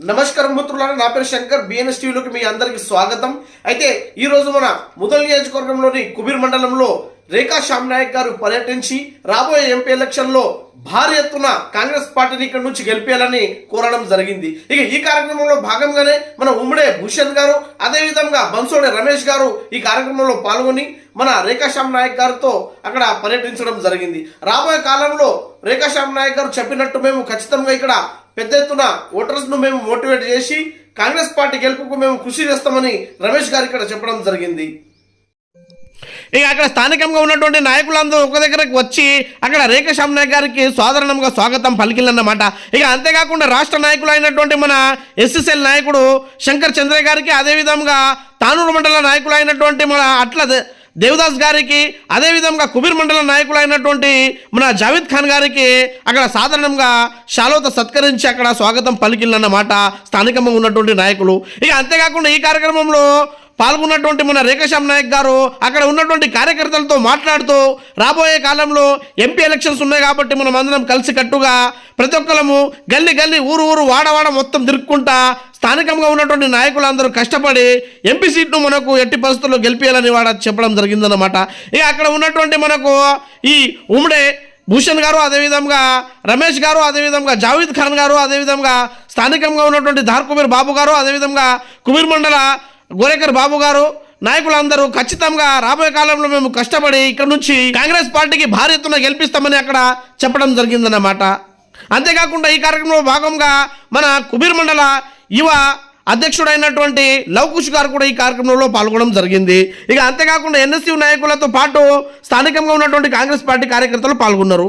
నమస్కారం మిత్రులారా నా పేరు శంకర్ బిఎన్ఎస్ టీవీలోకి మీ అందరికి స్వాగతం. అయితే ఈ రోజు మన ముదల్ నియోజకవర్గంలోని కుబీర్ మండలంలో రేఖా శ్యామ్ నాయక్ గారు పర్యటించి రాబోయే ఎంపీ ఎలక్షన్లో భారీ ఎత్తున కాంగ్రెస్ పార్టీని ఇక్కడ నుంచి గెలిపేయాలని కోరడం జరిగింది. ఇక ఈ కార్యక్రమంలో భాగంగానే మన ఉమ్మడే భూషణ్ గారు అదేవిధంగా బన్సోడే రమేష్ గారు ఈ కార్యక్రమంలో పాల్గొని మన రేఖాశ్యామ్ నాయక్ గారితో అక్కడ పర్యటించడం జరిగింది. రాబోయే కాలంలో రేఖాశ్యామ్ నాయక్ గారు చెప్పినట్టు మేము ఖచ్చితంగా ఇక్కడ పెద్ద ఎత్తున ఓటర్స్ను మేము మోటివేట్ చేసి కాంగ్రెస్ పార్టీ గెలుపుకు మేము కృషి చేస్తామని రమేష్ గారు ఇక్కడ చెప్పడం జరిగింది. ఇక అక్కడ స్థానికంగా ఉన్నటువంటి నాయకులందరూ ఒక దగ్గరకు వచ్చి అక్కడ రేఖ నాయక్ గారికి సాధారణంగా స్వాగతం పలికిందన్నమాట. ఇక అంతేకాకుండా రాష్ట్ర నాయకులు అయినటువంటి మన ఎస్ఎస్ఎల్ నాయకుడు శంకర్ చంద్రయ్య గారికి అదేవిధంగా తానూరు మండల నాయకులు అయినటువంటి మన అట్ల దేవదాస్ గారికి అదేవిధంగా కుబీర్ మండల నాయకులు అయినటువంటి మన జావేద్ ఖాన్ గారికి అక్కడ సాధారణంగా శాలోత సత్కరించి అక్కడ స్వాగతం పలికిందన్నమాట స్థానికంగా ఉన్నటువంటి నాయకులు. ఇక అంతేకాకుండా ఈ కార్యక్రమంలో పాల్గొన్నటువంటి మన రేఖశ్యామ్ నాయక్ గారు అక్కడ ఉన్నటువంటి కార్యకర్తలతో మాట్లాడుతూ రాబోయే కాలంలో ఎంపీ ఎలక్షన్స్ ఉన్నాయి కాబట్టి మనం అందరం కలిసి కట్టుగా ప్రతి ఒక్కరము గల్లీ గల్లీ ఊరు ఊరు వాడవాడ మొత్తం తిరుక్కుంటా స్థానికంగా ఉన్నటువంటి నాయకులందరూ కష్టపడి ఎంపీ సీట్ను మనకు ఎట్టి పరిస్థితుల్లో గెలిపించాలని వాడ చెప్పడం జరిగిందన్నమాట. ఇక అక్కడ ఉన్నటువంటి మనకు ఈ ఉమ్మడే భూషణ్ గారు అదేవిధంగా రమేష్ గారు అదేవిధంగా జావీద్ ఖాన్ గారు అదేవిధంగా స్థానికంగా ఉన్నటువంటి ధార్ కుబీర్ బాబు గారు అదేవిధంగా కుబీర్ మండల గోరేకర్ బాబు గారు నాయకులందరూ ఖచ్చితంగా రాబోయే కాలంలో మేము కష్టపడి ఇక్కడ నుంచి కాంగ్రెస్ పార్టీకి భారీ ఎత్తున గెలిపిస్తామని అక్కడ చెప్పడం జరిగిందన్నమాట. అంతేకాకుండా ఈ కార్యక్రమంలో భాగంగా మన కుబీర్ మండల యువ అధ్యక్షుడైనటువంటి లవకుష్ గారు కూడా ఈ కార్యక్రమంలో పాల్గొనడం జరిగింది. ఇక అంతేకాకుండా ఎన్ఎస్యు నాయకులతో పాటు స్థానికంగా ఉన్నటువంటి కాంగ్రెస్ పార్టీ కార్యకర్తలు పాల్గొన్నారు.